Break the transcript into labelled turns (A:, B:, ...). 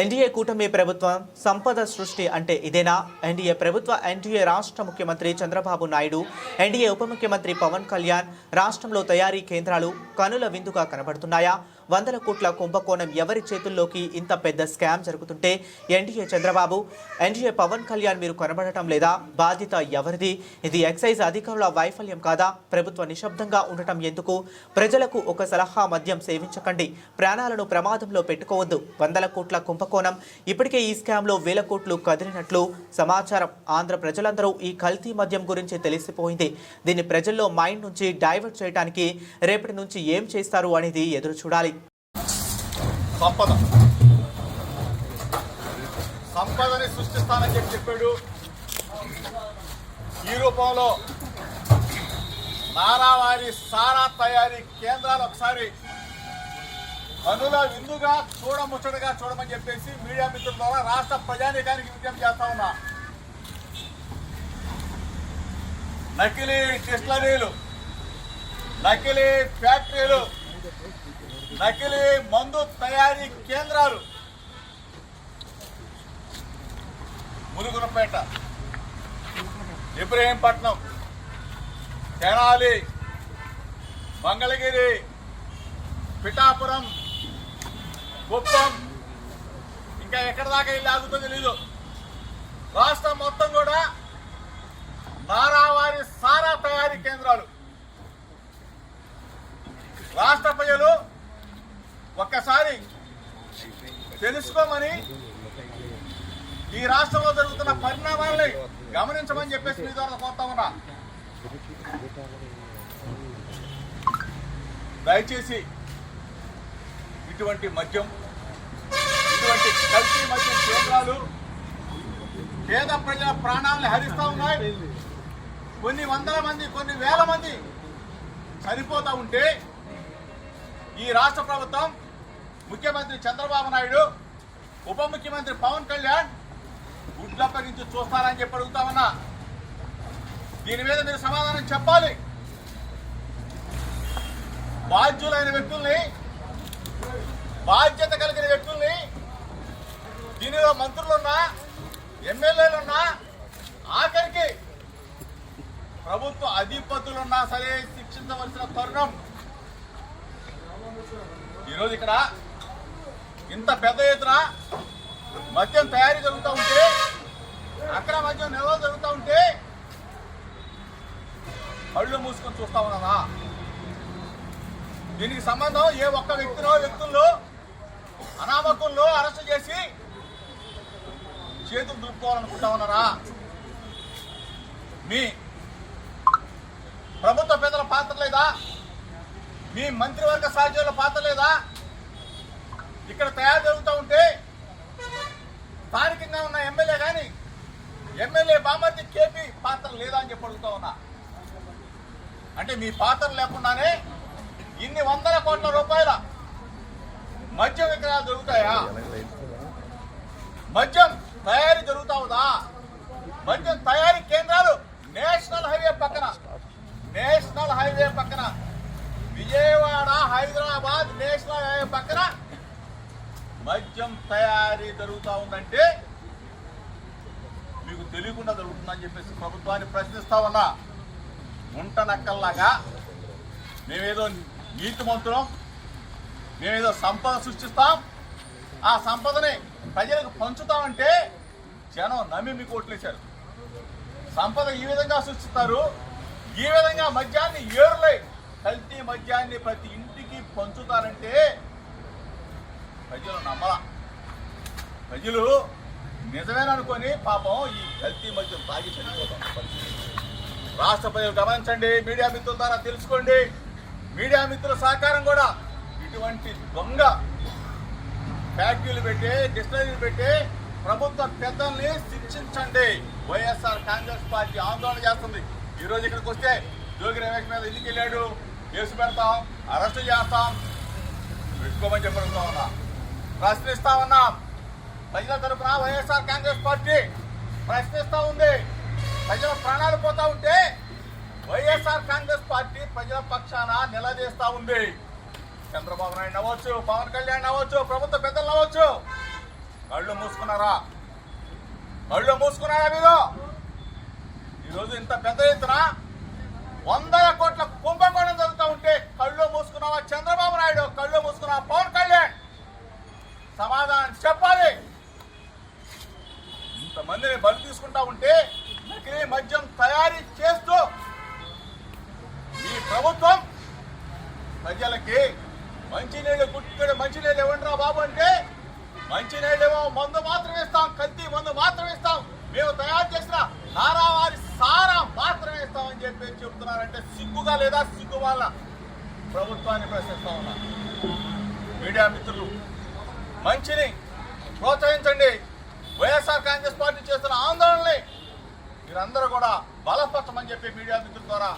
A: NDA కూటమి ప్రభుత్వం సంపద సృష్టి అంటే ఇదేనా? ఎన్డీఏ ప్రభుత్వ ఎన్డీఏ రాష్ట్ర ముఖ్యమంత్రి చంద్రబాబు నాయుడు ఎన్డీఏ ఉప ముఖ్యమంత్రి పవన్ కళ్యాణ్ రాష్ట్రంలో తయారీ కేంద్రాలు కనుల విందుగా కనబడుతున్నాయా? వందల కోట్ల కుంభకోణం ఎవరి చేతుల్లోకి ఇంత పెద్ద స్కామ్ జరుగుతుంటే ఎన్డీఏ చంద్రబాబు ఎన్డీఏ పవన్ కళ్యాణ్ మీరు కనబడటం లేదా? బాధ్యత ఎవరిది? ఇది ఎక్సైజ్ అధికారుల వైఫల్యం కాదా? ప్రభుత్వ నిశ్శబ్దంగా ఉండటం ఎందుకు? ప్రజలకు ఒక సలహా మద్యం సేవించకండి. ప్రాణాలను ప్రమాదంలో పెట్టుకోవద్దు. వందల కోట్ల కుంభకోణం. ఇప్పటికే ఈ స్కామ్లో వేల కోట్లు కదిలినట్లు సమాచారం. ఆంధ్ర ప్రజలందరూ ఈ కల్తీ మద్యం గురించి తెలిసిపోయింది. దీన్ని ప్రజల్లో మైండ్ నుంచి డైవర్ట్ చేయడానికి రేపటి నుంచి ఏం చేస్తారు అనేది ఎదురు చూడాలి
B: సంపద. సంపదని సృష్టిస్తానని చెప్పి చెప్పాడు. ఈ రూపంలో నారావారి సారా తయారీ కేంద్రాలు ఒకసారి కనుల విందుగా చూడముచ్చటగా చూడమని చెప్పేసి మీడియా మిత్రుల ద్వారా రాష్ట్ర ప్రజానీకానికి విజ్ఞప్తి చేస్తా ఉన్నా. నకిలీ డిస్టరీలు నకిలీ ఫ్యాక్టరీలు నకిలీ మందు తయారీ కేంద్రాలు. మురుగునపేట ఇబ్రహీంపట్నం తెనాలి మంగళగిరి పిఠాపురం కుప్పం ఇంకా ఎక్కడి దాకా వెళ్ళి ఆగుతుందో తెలీదు. రాష్ట్రం మొత్తం కూడా నారావారి సారా తయారీ కేంద్రాలు. రాష్ట్ర ప్రజలు ఒక్కసారి తెలుసుకోమని ఈ రాష్ట్రంలో జరుగుతున్న పరిణామాలని గమనించమని చెప్పేసి మీ ద్వారా కోరుతా ఉన్నా. దయచేసి ఇటువంటి మద్యం ఇటువంటి కల్తీ మద్యం కేంద్రాలు పేద ప్రజల ప్రాణాలను హరిస్తూ ఉన్నాయి. కొన్ని వందల మంది కొన్ని వేల మంది చనిపోతూ ఉంటే ఈ రాష్ట్ర ప్రభుత్వం ముఖ్యమంత్రి చంద్రబాబు నాయుడు ఉప ముఖ్యమంత్రి పవన్ కళ్యాణ్ గుడ్లప్పగించి చూస్తారని చెప్పి అడుగుతామన్నా దీని మీద మీరు సమాధానం చెప్పాలి. బాధ్యులైన వ్యక్తుల్ని బాధ్యత కలిగిన వ్యక్తుల్ని దీనిలో మంత్రులున్నా ఎమ్మెల్యేలున్నా ఆఖరికి ప్రభుత్వ అధిపతులున్నా సరే శిక్షించవలసిన తరుణం. ఈరోజు ఇక్కడ ఇంత పెద్ద ఎత్తున మద్యం తయారీ జరుగుతూ ఉంటే అక్కడ మద్యం నిల్వ జరుగుతూ ఉంటే కళ్ళు మూసుకొని చూస్తా ఉన్నానా దీనికి సంబంధం ఏ ఒక్క వ్యక్తినో వ్యక్తుల్లో అనామకుల్లో అరెస్ట్ చేసి చేతులు దులుపుకోవాలనుకుంటా ఉన్నారా? మీ ప్రభుత్వ పెద్దల పాత్ర లేదా? మీ మంత్రివర్గ సహచరుల పాత్ర లేదా? ఇక్కడ తయారు జరుగుతూ ఉంటే స్థానికంగా ఉన్న ఎమ్మెల్యే కానీ ఎమ్మెల్యే బామర్తి కేపీ పాత్ర లేదా అని చెప్పి అడుగుతా ఉన్నా. అంటే మీ పాత్ర లేకుండానే ఇన్ని వందల కోట్ల రూపాయల మద్యం విక్రయాలు జరుగుతాయా? మద్యం తయారీ జరుగుతా ఉందా? మద్యం తయారీ కేంద్రాలు నేషనల్ హైవే పక్కన నేషనల్ హైవే పక్కన విజయవాడ హైదరాబాద్ నేషనల్ హైవే పక్కన మద్యం తయారీ జరుగుతూ ఉందంటే మీకు తెలియకుండా జరుగుతుందని చెప్పేసి ప్రభుత్వాన్ని ప్రశ్నిస్తా ఉన్నా. ఉంట నక్కల్లాగా మేమేదో నీతి మంత్రం మేమేదో సంపద సృష్టిస్తాం. ఆ సంపదని ప్రజలకు పంచుతామంటే జనం నమ్మి మీకు ఓట్లేశారు. సంపద ఈ విధంగా సృష్టిస్తారు. ఈ విధంగా మద్యాన్ని ఏరులై కల్తీ మద్యాన్ని ప్రతి ఇంటికి పంచుతారంటే ప్రజలు నమ్మల. ప్రజలు నిజమేననుకొని పాపం ఈ కల్తీ మద్యం తాగి చనిపోతాం. రాష్ట్ర ప్రజలు గమనించండి మీడియా మిత్రుల ద్వారా తెలుసుకోండి. మీడియా మిత్రుల సహకారం కూడా ఇటువంటి దొంగ ఫ్యాక్టరీలు పెట్టి డిస్టరీలు పెట్టి ప్రభుత్వ పెద్దల్ని శిక్షించండి. వైఎస్ఆర్ కాంగ్రెస్ పార్టీ ఆందోళన చేస్తుంది. ఈరోజు ఇక్కడికి వస్తే జోగి రమేష్ మీద ఎందుకు వెళ్ళాడు? కేసు పెడతాం అరెస్ట్ చేస్తాం. పెట్టుకోమని చెప్పడుతా ఉన్నా. ప్రశ్నిస్తా ఉన్నాం. ప్రజల తరఫున వైఎస్ఆర్ కాంగ్రెస్ పార్టీ ప్రశ్నిస్తూ ఉంది. ప్రజల ప్రాణాలు పోతా ఉంటే వైఎస్ఆర్ కాంగ్రెస్ పార్టీ ప్రజల పక్షాన నిలదీస్తా ఉంది. చంద్రబాబు నాయుడు అవ్వచ్చు పవన్ కళ్యాణ్ అవ్వచ్చు ప్రభుత్వ పెద్దలు అవ్వచ్చు కళ్ళు మూసుకున్నారా? కళ్ళు మూసుకున్నారా మీరు? ఈరోజు ఇంత పెద్ద ఎత్తున వందల కోట్ల కుంభకోణ చెప్తున్నారంటే సిగ్గుగా లేదా సిగ్గు వల్ల ప్రభుత్వాన్ని ప్రశ్నిస్తా ఉన్నా. మీడియా మిత్రులు మంచిని ప్రోత్సహించండి. వైఎస్ఆర్ కాంగ్రెస్ పార్టీ చేస్తున్న ఆందోళనని మీరందరూ కూడా బలపరచమని చెప్పి మీడియా మిత్రుల ద్వారా